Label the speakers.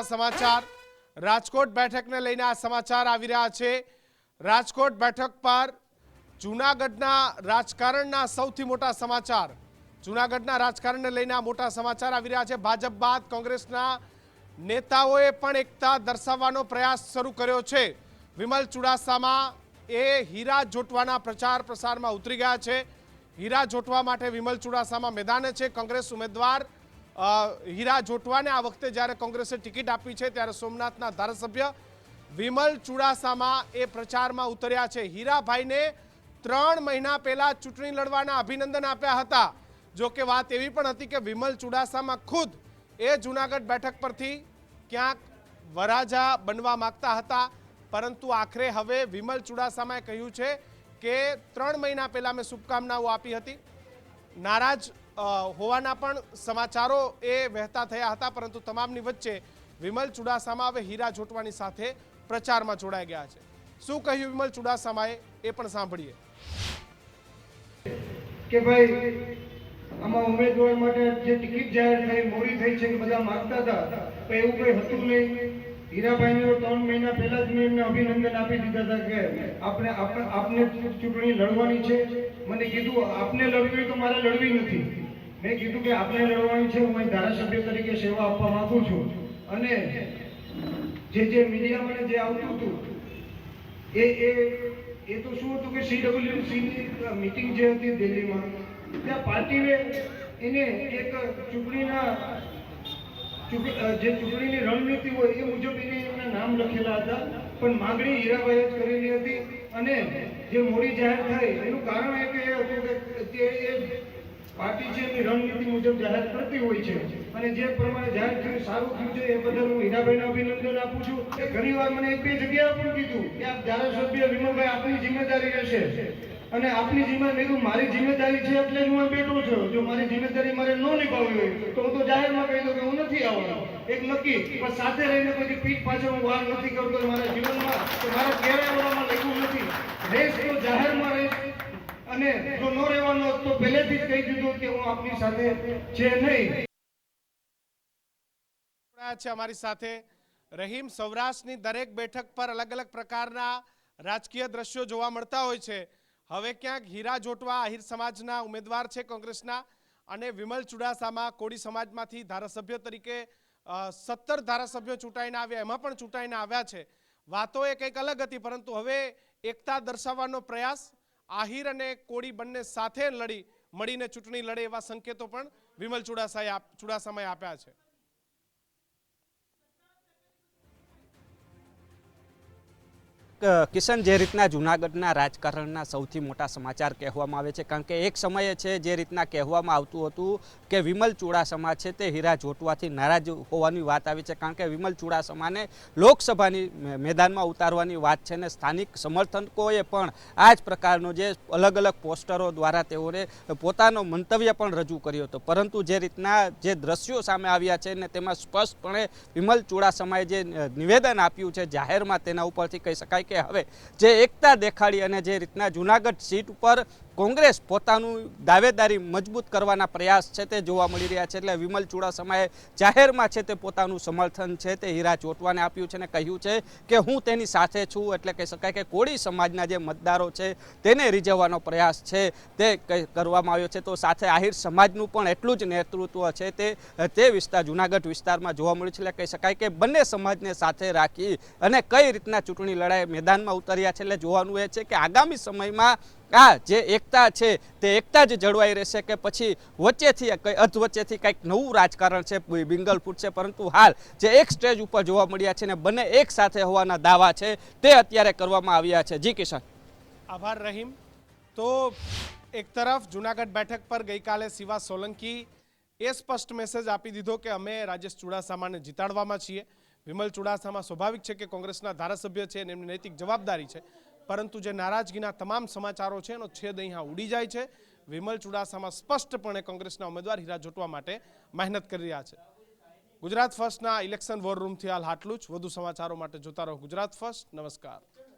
Speaker 1: મોટા સમાચાર. રાજકોટ બેઠકને લઈને આ સમાચાર આવી રહ્યા છે. રાજકોટ બેઠક પર જૂનાગઢના રાજકારણના સૌથી મોટા સમાચાર. જૂનાગઢના રાજકારણને લઈને મોટા સમાચાર આવી રહ્યા છે. ભાજપ બાદ કોંગ્રેસના નેતાઓએ પણ એકતા દર્શાવવાનો પ્રયાસ શરૂ કર્યો છે. વિમલ ચુડાસામાં એ હીરા જોટવાના પ્રચાર પ્રસારમાં ઉતરી ગયા છે. હીરા જોટવા માટે વિમલ ચુડાસામાં મેદાને છે. કોંગ્રેસ ઉમેદવાર હીરા જોટવાને આ વખતે જ્યારે કોંગ્રેસે ટિકિટ આપી છે ત્યારે સોમનાથના ધારાસભ્ય વિમલ ચુડાસામા એ પ્રચારમાં ઉતર્યા છે. હીરાભાઈને ત્રણ મહિના પહેલા ચૂંટણી લડવાના અભિનંદન આપ્યા હતા. જો કે વાત એવી પણ હતી કે વિમલ ચુડાસામાં ખુદ એ જુનાગઢ બેઠક પરથી ક્યાંક વરાજા બનવા માગતા હતા. પરંતુ આખરે હવે વિમલ ચુડાસામાએ કહ્યું છે કે ત્રણ મહિના પહેલા મેં શુભકામનાઓ આપી હતી. નારાજ હોવાના પણ સમાચારો એ વહેતા થયા હતા, પરંતુ તમામની વચ્ચે વિમલ ચુડાસામા હવે હીરા જોટવાની સાથે પ્રચારમાં જોડાઈ ગયા છે. શું કહ્યું વિમલ ચુડાસામાએ એ પણ સાંભળીએ.
Speaker 2: કે ભાઈ, આમાં ઉમેદવાર માટે જે ટિકિટ જાહેર થઈ, મોડી થઈ છે કે બધા માંગતા હતા, તો એવું કંઈ હતું નહીં. હીરાભાઈને ત્રણ મહિના પહેલા જ મેં એમને અભિનંદન આપી દીધા હતા કે આપણે આપને ચૂંટણી લડવાની છે. મને કીધું, આપને લડવી તો મારે લડવી નથી. મેં કીધું કે આપણે લડવાની છે, હું અહીં ધારાસભ્ય તરીકે સેવા આપવા માંગુ છું. અને જે જે મીડિયામાં જે આવતું હતું, એ એ એ તો શું હતું કે સીડબ્લ્યુસીની મિટિંગ જે હતી દિલ્હીમાં, ત્યાં પાર્ટીએ એને એક ચૂંટણીના ચૂંટ- જે ચૂંટણીની રણનીતિ હોય એ મુજબ એને એમના નામ લખેલા હતા. પણ માંગણી હીરાભાઈએ જ કરેલી હતી અને જે મોડી જાહેર થઈ એનું કારણ એ કે હતું કે એ પાર્ટી છે તે રણનીતિ મુજબ જાહેર કરતી હોય છે. અને જે પ્રમાણે જાહેર થયું સારું થયું છે, એ બદલ હું હીરાભાઈને અભિનંદન આપું છું. એ ઘણી વાર મને એક બે જગ્યાએ પણ કીધું કે આપ ધારાસભ્ય વિમલભાઈ આપની જિમ્મેદારી રહેશે. અને આપની જિમ્મેદારી કીધું, મારી જિમ્મેદારી છે એટલે હું બેઠો છું. જો મારી જિમ્મેદારી મારે ન નિભાવવી હોય, તો હું તો જાહેરમાં કહી દઉં કે હું નથી આવવાનો. એક નક્કી, પણ સાથે રહીને પછી પીઠ પાછળ હું વાર નથી કરતો મારા જીવનમાં કે મારા ક્યારેય લખ્યું નથી. રેસ તો જાહેરમાં રહીશ અને જો ન રહેવાનો તો પહેલેથી જ કહી દીધું કે હું આપની સાથે છે નહીં.
Speaker 1: છે અમારી સાથે. રહીમ સૌરાષ્ટ્રની દરેક બેઠક પર અલગ અલગ પ્રકારના રાજકીય દ્રશ્યો જોવા મળતા હોય છે. હવે ક્યાંક હીરા જોટવા આહિર સમાજના ઉમેદવાર છે કોંગ્રેસના અને વિમલ ચુડાસામાં કોળી સમાજમાંથી ધારાસભ્ય તરીકે સત્તર ધારાસભ્યો ચૂંટાઈને આવ્યા, એમાં પણ ચૂંટાઈને આવ્યા છે. વાતો એ કંઈક અલગ હતી, પરંતુ હવે એકતા દર્શાવવાનો પ્રયાસ આહિર અને કોળી બંને સાથે લડી, મળીને ચૂંટણી લડે એવા સંકેતો પણ વિમલ ચુડાસાએ ચુડાસામાએ આપ્યા છે.
Speaker 3: કિશન જે રીતના જૂનાગઢના રાજકારણના સૌથી મોટા સમાચાર કહેવામાં આવે છે, કારણ કે એક સમયે છે જે રીતના કહેવામાં આવતું હતું કે વિમલ ચુડાસમા છે તે હીરા જોટવાથી નારાજ હોવાની વાત આવી છે, કારણ કે વિમલ ચુડાસમાને લોકસભાની મેદાનમાં ઉતારવાની વાત છે ને સ્થાનિક સમર્થકોએ પણ આ જ પ્રકારનો જે અલગ અલગ પોસ્ટરો દ્વારા તેઓને પોતાનો મંતવ્ય પણ રજૂ કર્યો હતો. પરંતુ જે રીતના જે દ્રશ્યો સામે આવ્યા છે ને તેમાં સ્પષ્ટપણે વિમલ ચુડાસમાએ જે નિવેદન આપ્યું છે, જાહેરમાં તેના ઉપરથી કહી શકાય કે હવે જે એકતા દેખાડી અને જે રીતના જુનાગઢ સીટ ઉપર કોંગ્રેસ પોતાનું દાવેદારી મજબૂત કરવાના પ્રયાસ છે તે જોવા મળી રહ્યા છે. એટલે વિમલ ચુડાસમાએ જાહેરમાં છે તે પોતાનું સમર્થન છે તે હીરા ચોટવાને આપ્યું છે અને કહ્યું છે કે હું તેની સાથે છું એટલે કહી શકાય કે કોળી સમાજના જે મતદારો છે તેને રીઝવવાનો પ્રયાસ છે તે કરવામાં આવ્યો છે. તો સાથે આહિર સમાજનું પણ એટલું જ નેતૃત્વ છે તે તે વિસ્તાર, જુનાગઢ વિસ્તારમાં જોવા મળ્યું છે. એટલે કહી શકાય કે બંને સમાજને સાથે રાખી અને કઈ રીતના ચૂંટણી લડાઈ મેદાનમાં ઉતર્યા છે. એટલે જોવાનું એ છે કે આગામી સમયમાં આ જે એકતા છે તે એકતા જ જળવાઈ રહેશે કે પછી વચ્ચેથી કંઈ અર્ધ વચ્ચેથી કંઈક નવું રાજકારણ છે બિંગલ ફૂટશે પરંતુ હાલ જે એક સ્ટેજ ઉપર જોવા મળ્યા છે ને બંને એક સાથે હોવાના દાવા છે તે અત્યારે કરવામાં આવ્યા છે. જી કિશન.
Speaker 1: આભાર રહીમ. તો એક તરફ જુનાગઢ બેઠક પર ગઈકાલે શિવા સોલંકી એ સ્પષ્ટ મેસેજ આપી દીધો કે અમે રાજેશ ચુડાસામાને જીતાડવામાં છીએ. વિમલ ચુડાસામાં સ્વાભાવિક છે કે કોંગ્રેસના ધારાસભ્ય છે અને એમની નૈતિક જવાબદારી છે. પરંતુ જે નારાજગીના તમામ સમાચારો છે એનો છેદ અહીંયા ઉડી જાય છે. વિમલ ચુડાસામાં સ્પષ્ટપણે કોંગ્રેસના ઉમેદવાર હીરા જોટવા માટે મહેનત કરી રહ્યા છે. ગુજરાત ફર્સ્ટના ઇલેક્શન વોર રૂમથી હાલ આટલું જ. વધુ સમાચારો માટે જોતા રહો ગુજરાત ફર્સ્ટ. નમસ્કાર.